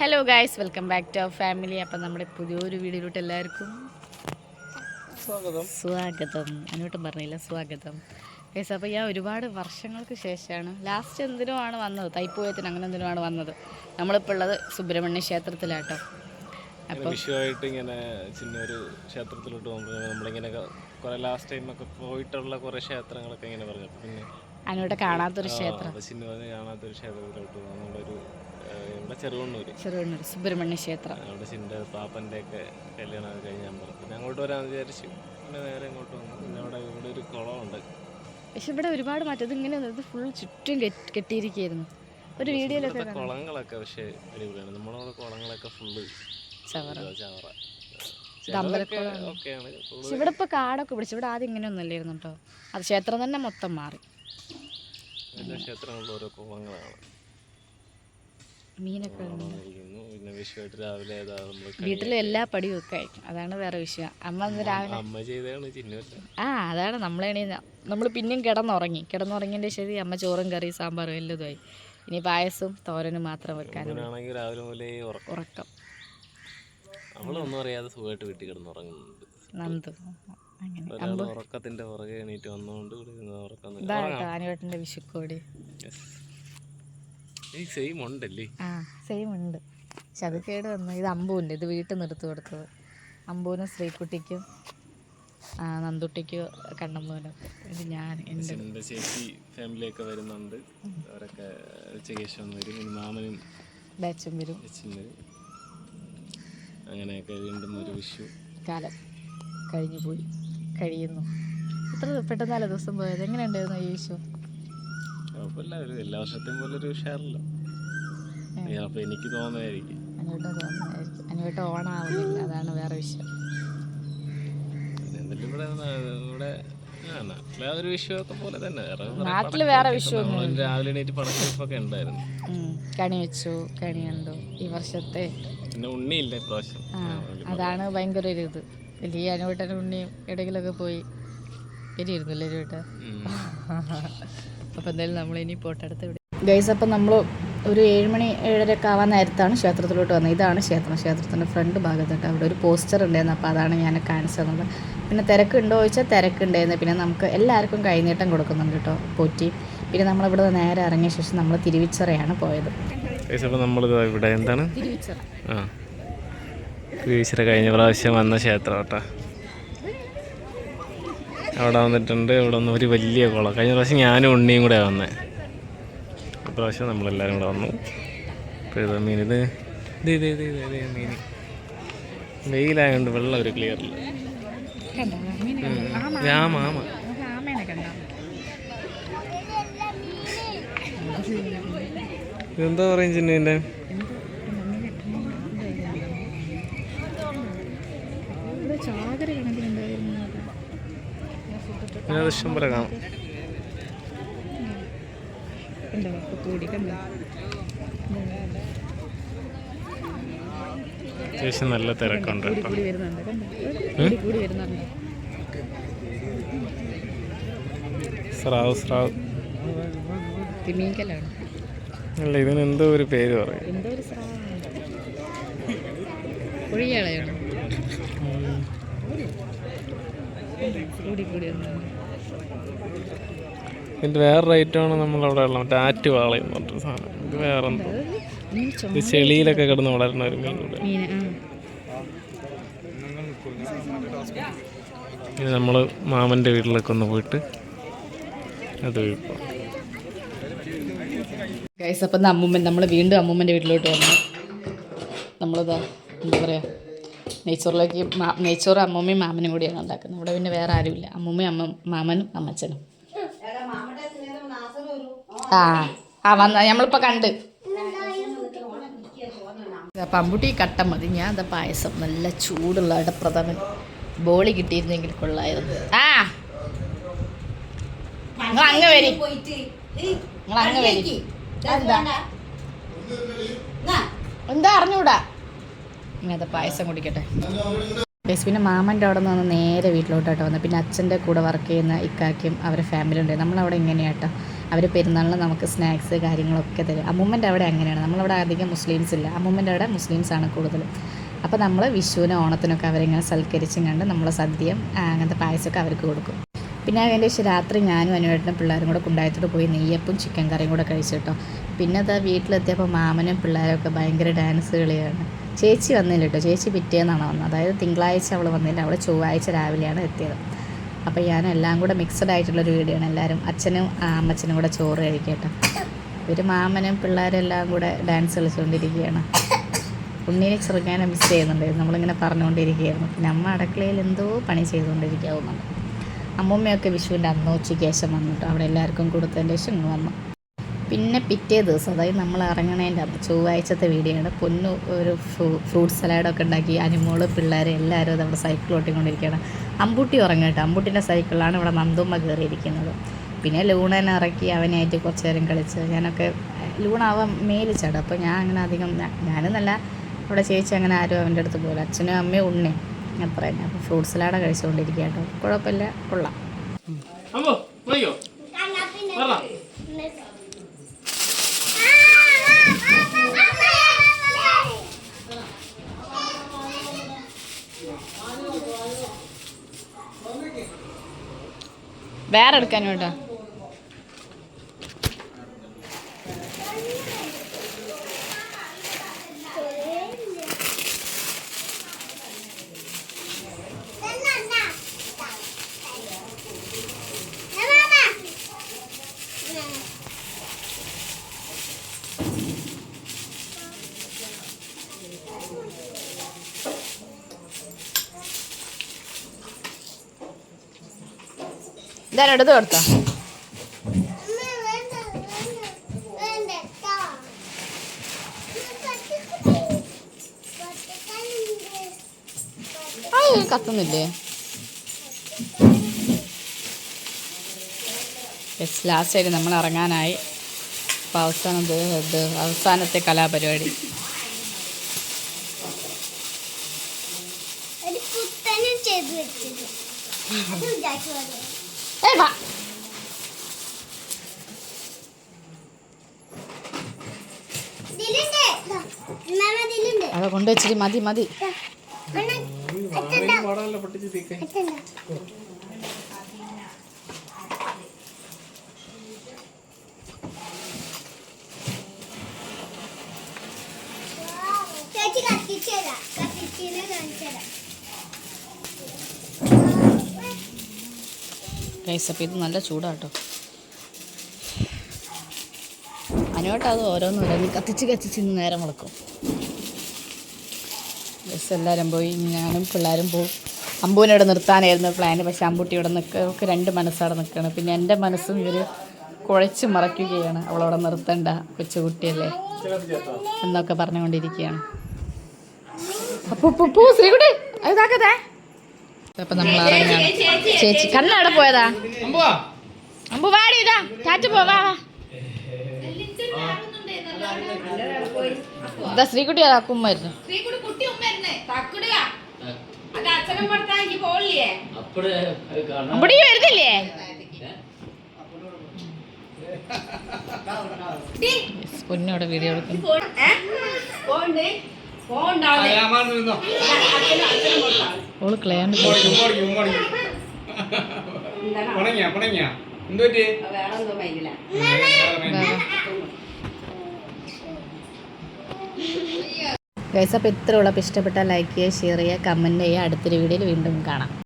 Hello guys welcome back to our family അപ്പം നമ്മുടെ പുതിയൊരു വീഡിയോയിലോട്ട് എല്ലാവർക്കും സ്വാഗതം. സ്വാഗതം. അനുവട്ടം പറഞ്ഞില്ല സ്വാഗതം. ഗൈസ് അപ്പോൾ ഞാൻ ഒരുപാട് വർഷങ്ങൾക്ക് ശേഷമാണ് ലാസ്റ്റ് എന്തിനോ ആണ് വന്നത്. തൈപ്പൂയത്തിന് അങ്ങനെ എന്തിനോ ആണ് വന്നത്. നമ്മളിപ്പോൾ ഉള്ളത് സുബ്രഹ്മണ്യ ക്ഷേത്രത്തിലാട്ടോ. അപ്പോൾ വിഷുവായിട്ട് ഇങ്ങനെ ചിന്നൊരു ക്ഷേത്രത്തിലോട്ട് പോകുമ്പോൾ നമ്മളിങ്ങനെ കുറേ ലാസ്റ്റ് ടൈം ഒക്കെ പോയിട്ടുള്ള കുറേ ക്ഷേത്രങ്ങളൊക്കെ ഇങ്ങനെ പറഞ്ഞു. പിന്നെ അനുവട്ടം കാണാത്തൊരു ക്ഷേത്രം. ചിന്നു കാണാത്തൊരു ക്ഷേത്രത്തിലോട്ട് നമ്മളൊരു ഇവിടെ ചെറുവണ്ണൂര്. ചെറുവണ്ണൂർ സുബ്രഹ്മണ്യ ക്ഷേത്രം. അവിടെ ചിന്റെ പാപ്പന്റെ ഒക്കെ കല്യാണം കഴിഞ്ഞ് ഞാൻ പറഞ്ഞു. പിന്നെ അങ്ങോട്ട് വരാമെന്ന് വിചാരിച്ചു പിന്നെ നേരെ ഇങ്ങോട്ട് വന്നു. പിന്നെ അവിടെ ഇവിടെ ഒരു കുളമുണ്ട്. പക്ഷെ ഇവിടെ ഒരുപാട് മാറ്റം. ഇത് ഇങ്ങനെ ഇത് ഫുൾ ചുറ്റും കെട്ടിയിരിക്കുന്നു കെട്ടിയിരിക്കുകയായിരുന്നു. ഒരു വീഡിയോയിലൊക്കെ കുളങ്ങളൊക്കെ പക്ഷേ അടിപൊളിയാണ്. നമ്മളവിടെ കുളങ്ങളൊക്കെ ഫുള്ള് ചവറ. ചവറ. ഇവിടെ ഇപ്പൊ കാടൊക്കെ പിടിച്ചു. ഇവിടെ ആദ്യം ഇങ്ങനെയൊന്നും ഇല്ലായിരുന്നു കേട്ടോ. അത് ക്ഷേത്രം തന്നെ മൊത്തം മാറി. എല്ലാ ക്ഷേത്രങ്ങളിലും ഓരോ കുളങ്ങളാണ്. മീനൊക്കെ പിന്നെ രാവിലെ വീട്ടിലെ എല്ലാ പടിയും ഒക്കെ ആയിരിക്കും അതാണ് വേറെ വിഷയം. അമ്മ രാവിലെ അമ്മ ചെയ്തതാണ് ചിഹ്നമല്ല ആ അതാണ് നമ്മളാണ് നമ്മൾ പിന്നെയും കിടന്നുറങ്ങി. കിടന്നുറങ്ങിന്റെ ശരി അമ്മ ചോറും കറി സാമ്പാറും എല്ലതുമായി ഇനി പായസവും തോരനും മാത്രം വെക്കാനും രാവിലെ മുതലേ ഉറക്കം. അവളൊന്നും അറിയാതെ സുഖമായിട്ട് വീട്ടിൽ കിടന്നുറങ്ങുന്നുണ്ട്. നന്ദു. അങ്ങനെ. ഉറക്കത്തിന്റെ പുറകെ എണീറ്റ് വന്നുകൊണ്ട് ഉറക്കം വിഷുക്കോടി സെയിം ഉണ്ടല്ലേ? ആ സെയിം ഉണ്ട്. പക്ഷെ അത് കേട് വന്നു ഇത് അമ്പുവിന്റെ ഇത് വീട്ടിൽ നിന്ന് എടുത്തു കൊടുത്തത്. അമ്പൂനും ശ്രീക്കുട്ടിക്കും ആ, നന്ദുട്ടിക്കും കണ്ണമ്മൂനും. ഇത് ഞാൻ എന്റെ എന്റെ ചേച്ചി ഫാമിലിയൊക്കെ വരുന്നുണ്ട്. അവരൊക്കെ ഉച്ചയ്ക്ക് ശേഷം വരും. ഇനി മാമനും ബാച്ചും വരും. വരും. അങ്ങനെയൊക്കെ വീണ്ടും ഒരു വിഷു. കാലം കഴിഞ്ഞു പോയി. കഴിയുന്നു. ഇത്ര പെട്ടെന്നല്ല ദിവസം പോയത്? എങ്ങനെ ഉണ്ടായിരുന്നു ഈ വിഷു? കുഴപ്പമില്ല. ഒരു എല്ലാ വർഷത്തെയും പോലെ ഒരു ഉഷാറില്ല. അപ്പൊ എനിക്ക് തോന്നുന്നതായിരിക്കും. അനുവേട്ട ഓണാവുന്നില്ല. അതാണ് വേറെ വിഷയം. എന്നിട്ട് ഇവിടെ ഇവിടെ നാട്ടിലെ ഒരു പോലെ തന്നെ. കുറെ വേറെ രാവിലെ എണീറ്റ് ഉണ്ടായിരുന്നു. കണി വെച്ചു. കണി കണ്ടു. ഈ വർഷത്തെ. പിന്നെ ഉണ്ണിയില്ല ഇപ്രാവശ്യം? ആ അതാണ് ഭയങ്കര ഒരു ഇത്. വലിയ അനുവേട്ടനും ഉണ്ണിയും ഇടയിലൊക്കെ പോയി. ഇരിയിരുന്നില്ലേ അനുവേട്ട. അപ്പോൾ എന്തായാലും നമ്മൾ ഇനി പോട്ടെ അടുത്ത് ഇവിടെ ഗൈസ് അപ്പം നമ്മൾ ഒരു ഏഴുമണി ഏഴരയൊക്കെ ആവാൻ നേരത്താണ് ക്ഷേത്രത്തിലോട്ട് വന്നത്. ഇതാണ് ക്ഷേത്രം. ക്ഷേത്രത്തിന്റെ ഫ്രണ്ട് ഭാഗത്തോട്ട് അവിടെ ഒരു പോസ്റ്റർ ഉണ്ടായിരുന്നു. അപ്പോൾ അതാണ് ഞാൻ കാണിച്ചു തന്നത് പിന്നെ തിരക്കുണ്ടോ ചോദിച്ചാൽ തിരക്കുണ്ടായിരുന്നു. പിന്നെ നമുക്ക് എല്ലാവർക്കും കൈനീട്ടം കൊടുക്കുന്നുണ്ട് കേട്ടോ പോറ്റി. പിന്നെ നമ്മളിവിടെ നേരെ ഇറങ്ങിയ ശേഷം നമ്മൾ തിരുവിച്ചറയാണ് പോയത്. ഇവിടെ എന്താണ്? തിരുവിച്ചറ കഴിഞ്ഞ പ്രാവശ്യം വന്ന ക്ഷേത്രം കേട്ടോ. അവിടെ വന്നിട്ടുണ്ട്. ഇവിടെ വന്ന് ഒരു വലിയ കുളം. കഴിഞ്ഞ പ്രാവശ്യം ഞാനും ഉണ്ണിയും കൂടെ വന്നത് ഇപ്രാവശ്യം നമ്മളെല്ലാവരും കൂടെ വന്നു. ഇപ്പോൾ ഇത് മീൻ. ഇത് മീൻ. വെയിലായതുകൊണ്ട് വെള്ളം ഒരു ക്ലിയർ ഇല്ല. എന്താ പറയും ചിന്നുവിന്റെ അതിനകത്ത് ഇഷ്ടം പോലെ കാണാം. അത്യാവശ്യം നല്ല തിരക്കുണ്ട് കേട്ടോ. സ്രാവ് സ്രാവ്. അല്ല ഇതിന് എന്തോ ഒരു പേര് പറയും. കൂടി കൂടി ഇതിന്റെ വേറെ റേറ്റാണ് നമ്മളവിടെ ഉള്ളത്. മറ്റേ ആറ്റുവാളയെന്ന് പറഞ്ഞൊരു സാധനം. ഇത് വേറെ എന്തോ ഇത് ചെളിയിലൊക്കെ കിടന്ന് വളരുന്ന ഒരു മീൻ ഇനി നമ്മൾ മാമന്റെ വീട്ടിലൊക്കെ ഒന്ന് പോയിട്ട് അത് കഴിപ്പം ഗൈസ് അപ്പം അമ്മൂമ്മൻ നമ്മൾ വീണ്ടും അമ്മൂമ്മന്റെ വീട്ടിലോട്ട് വന്നു. നമ്മളിതാ എന്താ പറയുക നെയ്ച്ചോറിലേക്ക് നെയ്ച്ചോറ് അമ്മൂമ്മയും മാമനും കൂടിയാണ് ഉണ്ടാക്കുന്നത്. ഇവിടെ പിന്നെ വേറെ ആരുമില്ല. അമ്മൂമ്മയും അമ്മ മാമനും അമ്മച്ചനും. ആ ആ വന്ന നമ്മളിപ്പോൾ കണ്ട്. പമ്പുട്ടി കട്ട മതി. ഞാൻ എന്താ പായസം നല്ല ചൂടുള്ള ഇടപ്രഥമൻ ബോളി കിട്ടിയിരുന്നെങ്കിൽ കൊള്ളായിരുന്നു. ആ നിങ്ങൾ അങ്ങ് വരി. നിങ്ങൾ അങ്ങ് വരി. എന്താ? അറിഞ്ഞൂടാ? ഇങ്ങനത്തെ പായസം കുടിക്കട്ടെ. ഗൈസ് പിന്നെ മാമന്റെ അവിടെ നിന്ന് നേരെ വീട്ടിലോട്ടായിട്ട് വന്നത്. പിന്നെ അച്ഛന്റെ കൂടെ വർക്ക് ചെയ്യുന്ന ഇക്കാക്കും അവരെ ഫാമിലി ഉണ്ട്. നമ്മളവിടെ ഇങ്ങനെയാട്ടോ. അവർ പെരുന്നാളിന് നമുക്ക് സ്നാക്സ് കാര്യങ്ങളൊക്കെ തരും. അമ്മൂമ്മന്റെ അവിടെ അങ്ങനെയാണ്. നമ്മളവിടെ അധികം മുസ്ലിംസ് ഇല്ല. അമ്മൂമ്മന്റെ അവിടെ മുസ്ലിംസ് ആണ് കൂടുതൽ അപ്പോൾ നമ്മൾ വിഷുവിനും ഓണത്തിനൊക്കെ അവരിങ്ങനെ സൽക്കരിച്ചും കണ്ട് നമ്മൾ സദ്യയും അങ്ങനത്തെ പായസമൊക്കെ അവർക്ക് കൊടുക്കും. പിന്നെ അതിന്റെ ശേഷം രാത്രി ഞാനും അനുവേട്ടനും പിള്ളേരും കൂടെ കുണ്ടായത്തോട് പോയി നെയ്യപ്പും ചിക്കൻ കറിയും കൂടെ കഴിച്ചു കേട്ടോ. പിന്നെ അതാ വീട്ടിലെത്തിയപ്പോൾ മാമനും പിള്ളേരും ഒക്കെ ഭയങ്കര ഡാൻസ് കളിയാണ്. ചേച്ചി വന്നില്ല കേട്ടോ. ചേച്ചി പിറ്റേന്നാണ് വന്നത്. അതായത് തിങ്കളാഴ്ച അവൾ വന്നില്ല. അവൾ ചൊവ്വാഴ്ച രാവിലെയാണ് എത്തിയത്. അപ്പോൾ ഞാൻ എല്ലാം കൂടെ മിക്സഡ് ആയിട്ടുള്ളൊരു വീഡിയോ ആണ്. എല്ലാവരും അച്ഛനും അമ്മച്ചനും കൂടെ ചോറ് കഴിക്കട്ടെ ഇവർ മാമനും പിള്ളേരും എല്ലാം കൂടെ ഡാൻസ് കളിച്ചുകൊണ്ടിരിക്കുകയാണ് ഉണ്ണീനെ ചെറുക്കാനെ മിസ് ചെയ്യുന്നുണ്ടായിരുന്നു. നമ്മളിങ്ങനെ പറഞ്ഞുകൊണ്ടിരിക്കുകയായിരുന്നു. പിന്നെ അമ്മ അടുക്കളയിൽ എന്തോ പണി ചെയ്തുകൊണ്ടിരിക്കാവുന്നുണ്ട് അമ്മൂമ്മയൊക്കെ വിഷുവിന്റെ അന്ന് ഉച്ചയ്ക്ക് ശേഷം വന്നിട്ട് അവിടെ എല്ലാവർക്കും കൊടുത്തതിന്റെ ശേഷം ഇങ്ങ് വന്നു. പിന്നെ പിറ്റേ ദിവസം അതായത് നമ്മൾ ഇറങ്ങണേന്റെ അന്ന് ചൊവ്വാഴ്ചത്തെ വീഡിയോ ആണ്. പൊന്നു ഒരു ഫ്രൂട്ട് സലാഡൊക്കെ ഉണ്ടാക്കി അനുമോൾ പിള്ളേർ എല്ലാവരും അത് അവിടെ സൈക്കിൾ ഓട്ടിക്കൊണ്ടിരിക്കുകയാണ്. അമ്പൂട്ടി ഉറങ്ങട്ടെ അമ്പൂട്ടിന്റെ സൈക്കിളിലാണ് ഇവിടെ നന്ദുമ്മ കയറിയിരിക്കുന്നത്. പിന്നെ ലൂണനെ ഇറക്കി അവനായിട്ട് കുറച്ച് നേരം കളിച്ച് ഞാനൊക്കെ ലൂണ അവൻ മേലിൽ ചാടും. അപ്പോൾ ഞാൻ അങ്ങനെ അധികം ഞാനെന്നല്ല അവിടെ ചേച്ചി അങ്ങനെ ആരും അവന്റെ അടുത്ത് പോകില്ല അച്ഛനും അമ്മയും ഉണ്ണേ. അത്ര തന്നെ അപ്പോൾ ഫ്രൂട്ട് സലാഡ് കഴിച്ചുകൊണ്ടിരിക്കുക കേട്ടോ. കുഴപ്പമില്ല കൊള്ളാം അമ്മോ പോയോ പറ വേറെ എടുക്കാനും കേട്ടോ. ഇതാരും എടുത്ത് കൊടുത്തോ? കത്തുന്നില്ലേ? ലാസ്റ്റ് ആയിട്ട് നമ്മൾ ഇറങ്ങാനായി. അപ്പോൾ അവസാനം അവസാനത്തെ കലാപരിപാടി ഒരു കുത്തനും ചെയ്ത് വെച്ചത് അത് വിചാരിച്ചു പോലെ. ഏയ് വാ. ഇതിലുണ്ട്. ദാ, മാമ ഇതിലുണ്ട്. അവിടെ കൊണ്ടുവച്ചിട്ട് മതി മതി ദാ, അണ്ണാ, അച്ഛന്റെ, പാടാനല്ല പൊട്ടിച്ച് തീക്കേ അച്ഛന്റെ. ചേച്ചി കത്തിച്ചു തരാം കത്തിച്ചിനെ കാണിച്ചു മതി മതി. അപ്പോൾ ഇത് നല്ല ചൂടാട്ടോ. അനുവേട്ടാ അത് ഓരോന്നോരോന്ന് കത്തിച്ച് കത്തിച്ച് നേരം വിളക്കും. ഗൈസ് എല്ലാവരും പോയി. ഞാനും പിള്ളേരും പോകും അമ്പൂനെ ഇവിടെ നിർത്താനായിരുന്നു പ്ലാൻ പക്ഷെ അമ്പൂട്ടി ഇവിടെ നിൽക്കുക ഒക്കെ രണ്ട് മനസ്സവിടെ നിൽക്കുകയാണ് പിന്നെ എന്റെ മനസ്സും ഇവർ കുഴച്ച് മറയ്ക്കുകയാണ്. അവളവിടെ നിർത്തണ്ട കൊച്ചുകുട്ടിയല്ലേ? എന്നൊക്കെ പറഞ്ഞുകൊണ്ടിരിക്കുകയാണ്. അപ്പോൾ അപ്പം നമ്മൾ ഇറങ്ങാണ് ചേച്ചി കണ്ണവിടെ പോയതാ? അമ്പുവാ. അമ്പു വാടി ഇതാ. ചാറ്റ് പോ വാ വാ. ഇതാ ശ്രീകുട്ടി അതാ ഉമ്മായിരുന്നു അമ്പടി വരുന്നില്ലേ? പൊന്നോടെ വീഡിയോ എടുക്കുന്നു. ഓൾ എന്തോ? പറ്റി ഗൈസ് അപ്പോൾ ഇത്രയുള്ള. ഇഷ്ടപ്പെട്ട ലൈക്ക് ചെയ്യുക ഷെയർ ചെയ്യുക കമന്റ് ചെയ്യുക. അടുത്തൊരു വീഡിയോയിൽ വീണ്ടും കാണാം.